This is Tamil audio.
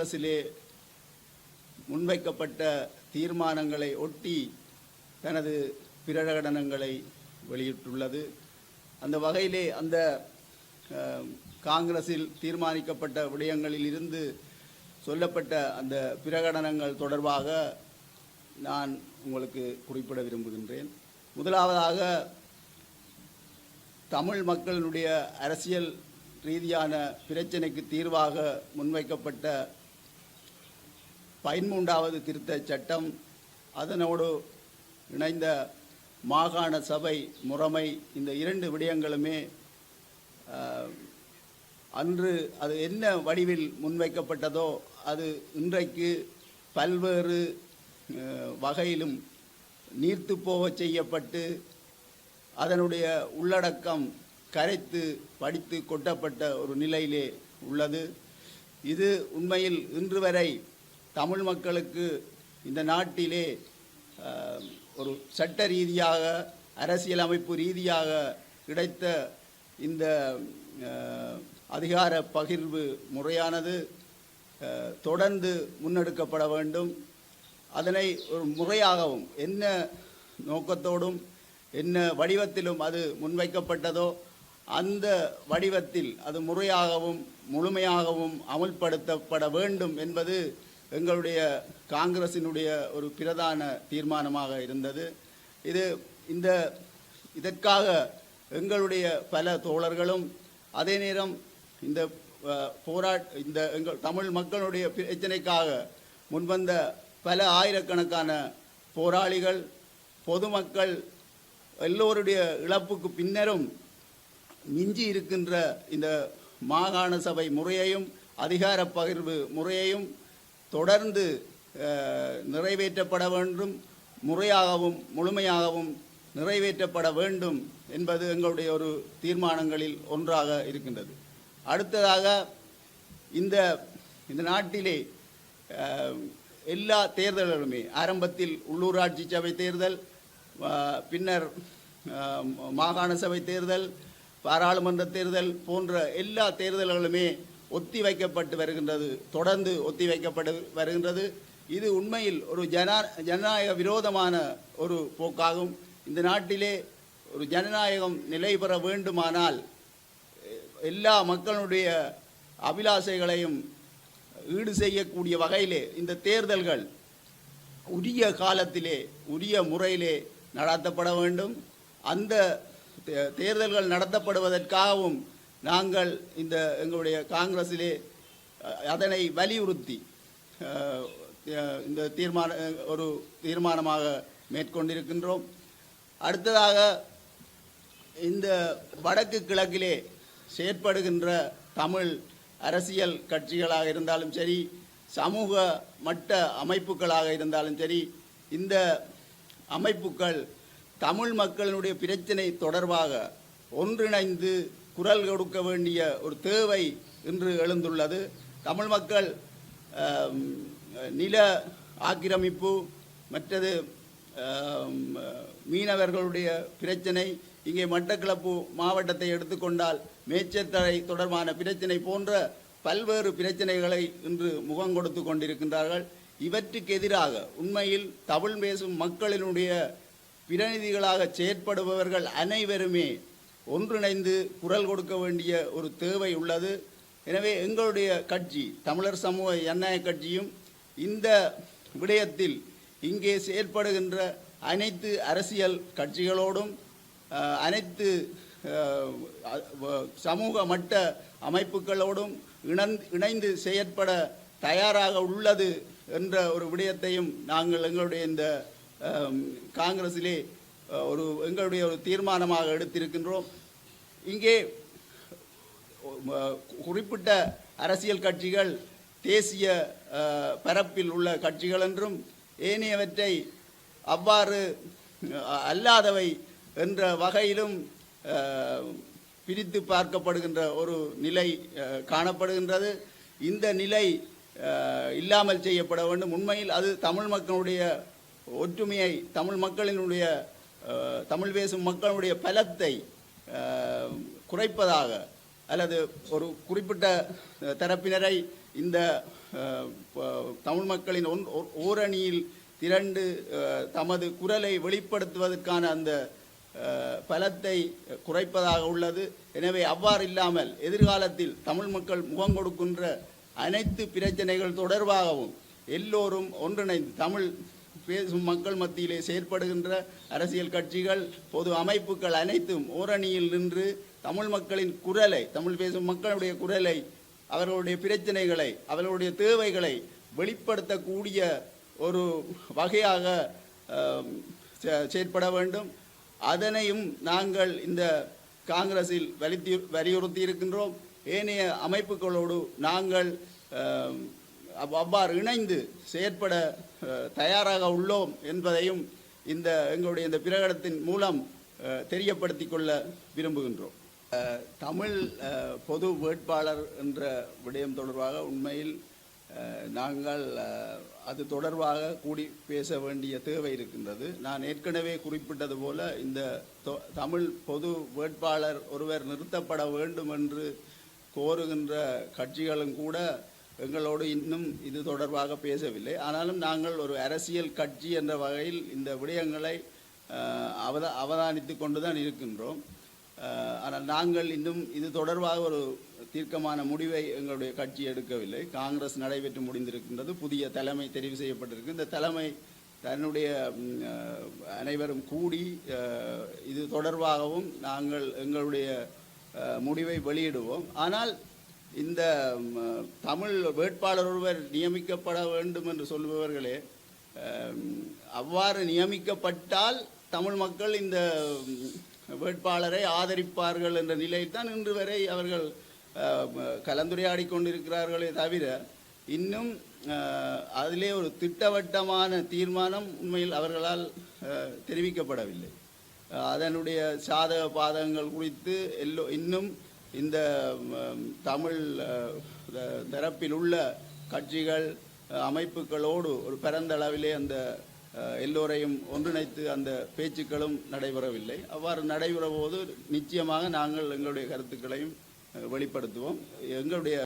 அரசிலே முன்வைக்கப்பட்ட தீர்மானங்களை ஒட்டி தனது பிரகடனங்களை வெளியிட்டுள்ளது. அந்த வகையிலே அந்த காங்கிரஸில் தீர்மானிக்கப்பட்ட விடயங்களில் இருந்து சொல்லப்பட்ட அந்த பிரகடனங்கள் தொடர்பாக நான் உங்களுக்கு குறிப்பிட விரும்புகின்றேன். முதலாவதாக தமிழ் மக்களுடைய அரசியல் ரீதியான பிரச்சினைக்கு தீர்வாக முன்வைக்கப்பட்ட பதிமூன்றாவது திருத்தச் சட்டம் அதனோடு இணைந்த மாகாண சபை முறைமை இந்த இரண்டு விடயங்களுமே அன்று அது என்ன வடிவில் முன்வைக்கப்பட்டதோ அது இன்றைக்கு பல்வேறு வகையிலும் நீர்த்து போக செய்யப்பட்டு அதனுடைய உள்ளடக்கம் கரைத்து படித்து கொட்டப்பட்ட ஒரு நிலையிலே உள்ளது. இது உண்மையில் இன்று வரை தமிழ் மக்களுக்கு இந்த நாட்டிலே ஒரு சட்ட ரீதியாக அரசியலமைப்பு ரீதியாக கிடைத்த இந்த அதிகார பகிர்வு முறையானது தொடர்ந்து முன்னெடுக்கப்பட வேண்டும். அதனை ஒரு முறையாகவும் என்ன நோக்கத்தோடும் என்ன வடிவத்திலும் அது முன்வைக்கப்பட்டதோ அந்த வடிவத்தில் அது முறையாகவும் முழுமையாகவும் அமுல்படுத்தப்பட வேண்டும் என்பது எங்களுடைய காங்கிரசினுடைய ஒரு பிரதான தீர்மானமாக இருந்தது. இது இந்த இதற்காக எங்களுடைய பல தோழர்களும் அதே நேரம் இந்த போராட் இந்த எங்கள் தமிழ் மக்களுடைய பிரச்சனைக்காக முன்வந்த பல ஆயிரக்கணக்கான போராளிகள் பொதுமக்கள் எல்லோருடைய இழப்புக்கு பின்னரும் மிஞ்சி இருக்கின்ற இந்த மாகாண சபை முறையையும் அதிகார பகிர்வு முறையையும் தொடர்ந்து நிறைவேற்றப்பட வேண்டும் முறையாகவும் முழுமையாகவும் நிறைவேற்றப்பட வேண்டும் என்பது எங்களுடைய ஒரு தீர்மானங்களில் ஒன்றாக இருக்கின்றது. அடுத்ததாக இந்த இந்த நாட்டிலே எல்லா தேர்தல்களுமே ஆரம்பத்தில் உள்ளூராட்சி சபை தேர்தல் பின்னர் மாகாண சபை தேர்தல் பாராளுமன்ற தேர்தல் போன்ற எல்லா தேர்தல்களுமே ஒத்தி வைக்கப்பட்டு வருகின்றது தொடர்ந்து ஒத்தி வைக்கப்பட்டு வருகின்றது. இது உண்மையில் ஒரு ஜனா ஜனநாயக விரோதமான ஒரு போக்காகும். இந்த நாட்டிலே ஒரு ஜனநாயகம் நிலை பெற வேண்டுமானால் எல்லா மக்களுடைய அபிலாசைகளையும் ஈடு செய்யக்கூடிய வகையிலே இந்த தேர்தல்கள் உரிய காலத்திலே உரிய முறையிலே நடத்தப்பட வேண்டும். அந்த தே- தேர்தல்கள் நடத்தப்படுவதற்காகவும் நாங்கள் இந்த எங்களுடைய காங்கிரஸிலே அதனை வலியுறுத்தி இந்த தீர்மான ஒரு தீர்மானமாக மேற்கொண்டிருக்கின்றோம். அடுத்ததாக இந்த வடக்கு கிழக்கிலே செயற்படுகின்ற தமிழ் அரசியல் கட்சிகளாக இருந்தாலும் சரி சமூக மட்ட அமைப்புகளாக இருந்தாலும் சரி இந்த அமைப்புகள் தமிழ் மக்களினுடைய பிரச்சினை தொடர்பாக ஒன்றிணைந்து குரல் கொடுக்க வேண்டிய ஒரு தேவை இன்று எழுந்துள்ளது. தமிழ் மக்கள் நில ஆக்கிரமிப்பு மற்றது மீனவர்களுடைய பிரச்சனை இங்கே மட்டக்களப்பு மாவட்டத்தை எடுத்துக்கொண்டால் மேச்சத்தரை தொடர்பான பிரச்சனை போன்ற பல்வேறு பிரச்சனைகளை இன்று முகம் கொடுத்து கொண்டிருக்கின்றார்கள். இவற்றுக்கு எதிராக உண்மையில் தமிழ் பேசும் மக்களினுடைய பிரதிநிதிகளாக செயற்படுபவர்கள் அனைவருமே ஒன்றிணைந்து குரல் கொடுக்க வேண்டிய ஒரு தேவை உள்ளது. எனவே எங்களுடைய கட்சி தமிழர் சமூக ஜனநாயக கட்சியும் இந்த விடயத்தில் இங்கே செயற்படுகின்ற அனைத்து அரசியல் கட்சிகளோடும் அனைத்து சமூக மட்ட அமைப்புகளோடும் இணந்து இணைந்து செயற்பட தயாராக உள்ளது என்ற ஒரு விடயத்தையும் நாங்கள் எங்களுடைய இந்த காங்கிரஸிலே ஒரு எங்களுடைய ஒரு தீர்மானமாக எடுத்திருக்கின்றோம். இங்கே குறிப்பிட்ட அரசியல் கட்சிகள் தேசிய பரப்பில் உள்ள கட்சிகள் என்றும் ஏனையவற்றை அவ்வாறு அல்லாதவை என்ற வகையிலும் பிரித்து பார்க்கப்படுகின்ற ஒரு நிலை காணப்படுகின்றது. இந்த நிலை இல்லாமல் செய்யப்பட வேண்டும். உண்மையில் அது தமிழ் மக்களுடைய ஒற்றுமையை தமிழ் மக்களினுடைய தமிழ் பேசும் மக்களுடைய பலத்தை குறைப்பதாக அல்லது ஒரு குறிப்பிட்ட தரப்பினரை இந்த தமிழ் மக்களின் ஒன் ஓ- ஓரணியில் திரண்டு தமது குரலை வெளிப்படுத்துவதற்கான அந்த பலத்தை குறைப்பதாக உள்ளது. எனவே அவ்வாறு இல்லாமல் எதிர்காலத்தில் தமிழ் மக்கள் முகம் கொடுக்கின்ற அனைத்து பிரச்சனைகள் தொடர்பாகவும் எல்லோரும் ஒன்றிணைந்து தமிழ் பேசும் மக்கள் மத்தியிலே செயற்படுகின்ற அரசியல் கட்சிகள் பொது அமைப்புகள் அனைத்தும் ஓரணியில் நின்று தமிழ் மக்களின் குரலை தமிழ் பேசும் மக்களுடைய குரலை அவர்களுடைய பிரச்சனைகளை அவர்களுடைய தேவைகளை வெளிப்படுத்தக்கூடிய ஒரு வகையாக செ- செயற்பட வேண்டும். அதனையும் நாங்கள் இந்த காங்கிரஸில் வலித்தி வலியுறுத்தி இருக்கின்றோம். ஏனைய அமைப்புகளோடு நாங்கள் அவ்வாறு இணைந்து செயற்பட தயாராக உள்ளோம் என்பதையும் இந்த எங்களுடைய இந்த பிரகடனத்தின் மூலம் தெரியப்படுத்தி கொள்ள விரும்புகின்றோம். தமிழ் பொது வேட்பாளர் என்ற விடயம் தொடர்பாக உண்மையில் நாங்கள் அது தொடர்பாக கூடி பேச வேண்டிய தேவை இருக்கின்றது. நான் ஏற்கனவே குறிப்பிட்டது போல இந்த தொ- தமிழ் பொது வேட்பாளர் ஒருவர் நிறுத்தப்பட வேண்டும் என்று கோருகின்ற கட்சிகளும் கூட எங்களோடு இன்னும் இது தொடர்பாக பேசவில்லை. ஆனாலும் நாங்கள் ஒரு அரசியல் கட்சி என்ற வகையில் இந்த விடயங்களை அவதா அவதானித்து கொண்டு தான் இருக்கின்றோம் ஆனால் நாங்கள் இன்னும் இது தொடர்பாக ஒரு தீர்க்கமான முடிவை எங்களுடைய கட்சி எடுக்கவில்லை. காங்கிரஸ் நடைபெற்று முடிந்திருக்கின்றது. புதிய தலைமை தெரிவு செய்யப்பட்டிருக்கு. இந்த தலைமை தன்னுடைய அனைவரும் கூடி இது தொடர்பாகவும் நாங்கள் எங்களுடைய முடிவை வெளியிடுவோம். ஆனால் இந்த தமிழ் வேட்பாளர் ஒருவர் நியமிக்கப்பட வேண்டும் என்று சொல்பவர்களே அவ்வாறு நியமிக்கப்பட்டால் தமிழ் மக்கள் இந்த வேட்பாளரை ஆதரிப்பார்கள் என்ற நிலையில்தான் இன்று வரை அவர்கள் கலந்துரையாடி கொண்டிருக்கிறார்களே தவிர இன்னும் அதிலே ஒரு திட்டவட்டமான தீர்மானம் உண்மையில் அவர்களால் தெரிவிக்கப்படவில்லை. அதனுடைய சாதக பாதகங்கள் குறித்து எல்லோ இன்னும் இந்த தமிழ் த- தரப்பில் உள்ள கட்சிகள் அமைப்புகளோடு ஒரு பரந்த அளவிலே அந்த எல்லோரையும் ஒன்றிணைத்து அந்த பேச்சுக்களும் நடைபெறவில்லை. அவ்வாறு நடைபெற போது நிச்சயமாக நாங்கள் எங்களுடைய கருத்துக்களையும் வெளிப்படுத்துவோம். எங்களுடைய